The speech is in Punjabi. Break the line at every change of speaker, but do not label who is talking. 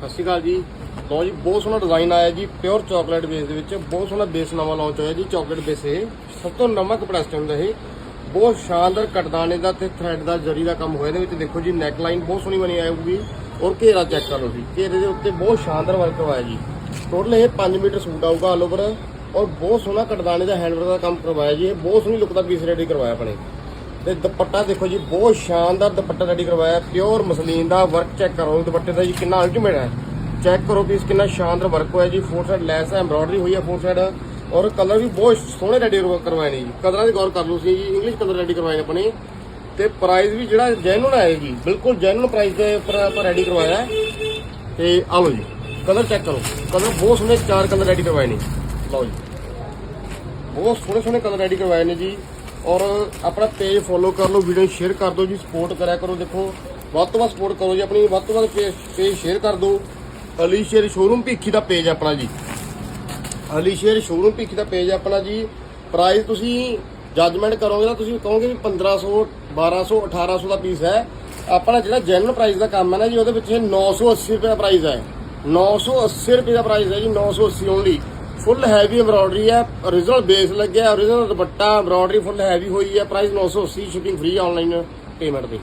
ਸਤਿ ਸ਼੍ਰੀ ਅਕਾਲ ਜੀ। ਲਓ ਜੀ, ਬਹੁਤ ਸੋਹਣਾ ਡਿਜ਼ਾਈਨ ਆਇਆ ਜੀ ਪਿਓਰ ਚਾਕਲੇਟ ਬੇਸ ਦੇ ਵਿੱਚ। ਬਹੁਤ ਸੋਹਣਾ ਬੇਸ ਨਵਾਂ ਲਾਂਚ ਹੋਇਆ ਜੀ ਚਾਕਲੇਟ ਬੇਸ ਇਹ। ਸਭ ਤੋਂ ਨਵਾਂ ਕਪੜਾ ਸਟਮ ਦਾ ਇਹ। ਬਹੁਤ ਸ਼ਾਨਦਾਰ ਕਟਦਾਨੇ ਦਾ ਤੇ ਥ੍ਰੈਡ ਦਾ ਜਰੀ ਦਾ ਕੰਮ ਹੋਇਆ ਇਹਦੇ ਵਿੱਚ। ਦੇਖੋ ਜੀ ਨੈਕ ਲਾਈਨ ਬਹੁਤ ਸੋਹਣੀ ਬਣੀ ਆਊਗੀ। ਔਰ ਘੇਰਾ ਚੈੱਕ ਕਰ ਲਓ ਜੀ। ਘੇਰੇ ਦੇ ਉੱਤੇ ਬਹੁਤ ਸ਼ਾਨਦਾਰ ਵਰਕ ਕਰਵਾਇਆ ਜੀ। ਟੋਟਲ ਇਹ 5 ਮੀਟਰ ਸੂਟ ਆਊਗਾ ਆਲ ਓਵਰ ਔਰ ਬਹੁਤ ਸੋਹਣਾ ਕਟਦਾਨੇ ਦਾ ਹੈਂਡਵਰਕ ਦਾ ਕੰਮ ਕਰਵਾਇਆ ਜੀ। ਇਹ ਬਹੁਤ ਸੋਹਣੀ ਲੁੱਕ ਦਾ ਪੀਸ ਰੈਡੀ ਕਰਵਾਇਆ ਆਪਣੇ। ਤੇ ਦੁਪੱਟਾ ਦੇਖੋ ਜੀ, ਬਹੁਤ ਸ਼ਾਨਦਾਰ ਦੁਪੱਟਾ ਰੈਡੀ ਕਰਵਾਇਆ ਪਿਓਰ ਮਸਲੀਨ ਦਾ ਵਰਕ ਚੈੱਕ ਕਰੋ ਦੁਪੱਟੇ ਦਾ ਜੀ, ਕਿੰਨਾ ਅਲਟੀਮੇਟ ਹੈ। ਚੈੱਕ ਕਰੋ ਪੀਸ ਕਿੰਨਾ ਸ਼ਾਨਦਾਰ ਵਰਕ ਹੋਇਆ ਜੀ ਫੋਰ ਸਾਈਡ ਲੈਸ ਹੈ ਐਮਬ੍ਰੋਇਡਰੀ ਹੋਈ ਹੈ ਫੋਰ ਸਾਈਡ ਔਰ ਕਲਰ ਵੀ ਬਹੁਤ ਸੋਹਣੇ ਰੈਡੀ ਕਰਵਾਏ ਨੇ ਜੀ। ਕਲਰਾਂ ਦੀ ਗੌਰ ਕਰ ਲਓ ਸੀ ਜੀ ਇੰਗਲਿਸ਼ ਕਲਰ ਰੈਡੀ ਕਰਵਾਏ ਨੇ ਆਪਣੇ। ਤੇ ਪ੍ਰਾਈਸ ਵੀ ਜਿਹੜਾ ਜੈਨੂਨ ਹੈ ਜੀ, ਬਿਲਕੁਲ ਜੈਨੂਨ ਪ੍ਰਾਈਸ ਦੇ ਉੱਪਰ ਆਪਾਂ ਰੈਡੀ ਕਰਵਾਇਆ ਹੈ। ਤੇ ਆ ਲਓ ਜੀ ਕਲਰ ਚੈੱਕ ਕਰੋ। ਕਲਰ ਬਹੁਤ ਸੋਹਣੇ ਚਾਰ ਕਲਰ ਰੈਡੀ ਕਰਵਾਏ ਨੇ। ਲਓ ਜੀ। ਬਹੁਤ ਸੋਹਣੇ ਸੋਹਣੇ ਕਲਰ ਰੈਡੀ ਕਰਵਾਏ ਨੇ ਜੀ। ਔਰ ਆਪਣਾ ਪੇਜ ਫੋਲੋ ਕਰ ਲਓ ਵੀਡੀਓ ਸ਼ੇਅਰ ਕਰ ਦਿਓ ਜੀ ਸਪੋਰਟ ਕਰਿਆ ਕਰੋ, ਦੇਖੋ। ਵੱਧ ਤੋਂ ਵੱਧ ਸਪੋਰਟ ਕਰੋ ਜੀ, ਆਪਣੀ ਵੱਧ ਤੋਂ ਵੱਧ ਪੇਜ ਸ਼ੇਅਰ ਕਰ ਦਿਓ। ਅਲੀ ਸ਼ੇਰ ਸ਼ੋਰੂਮ ਭੀਖੀ ਦਾ ਪੇਜ ਆਪਣਾ ਜੀ। ਅਲੀ ਸ਼ੇਰ ਸ਼ੋਰੂਮ ਭੀਖੀ ਦਾ ਪੇਜ ਆਪਣਾ ਜੀ। ਪ੍ਰਾਈਸ ਤੁਸੀਂ ਜੱਜਮੈਂਟ ਕਰੋਗੇ ਤਾਂ ਤੁਸੀਂ ਕਹੋਗੇ ਵੀ 1500 1200 1800 ਦਾ ਪੀਸ ਹੈ। ਆਪਣਾ ਜਿਹੜਾ ਜੈਨੂਅਲ ਪ੍ਰਾਈਸ ਦਾ ਕੰਮ ਹੈ ਨਾ ਜੀ, ਉਹਦੇ ਵਿੱਚ ਇਹ 980 ਰੁਪਏ ਦਾ ਪ੍ਰਾਈਸ ਹੈ। 980 ਰੁਪਏ ਦਾ ਪ੍ਰਾਈਸ ਹੈ ਜੀ 980 ਓਨਲੀ ਫੁੱਲ ਹੈਵੀ ਐਮਬ੍ਰੋਇਡਰੀ ਹੈ origignal ਬੇਸ ਲੱਗਿਆ origignal ਦੁਪੱਟਾ, ਐਮਬ੍ਰੋਇਡਰੀ ਫੁੱਲ ਹੈਵੀ ਹੋਈ ਹੈ price 980 shipping free online payment ਤੇ।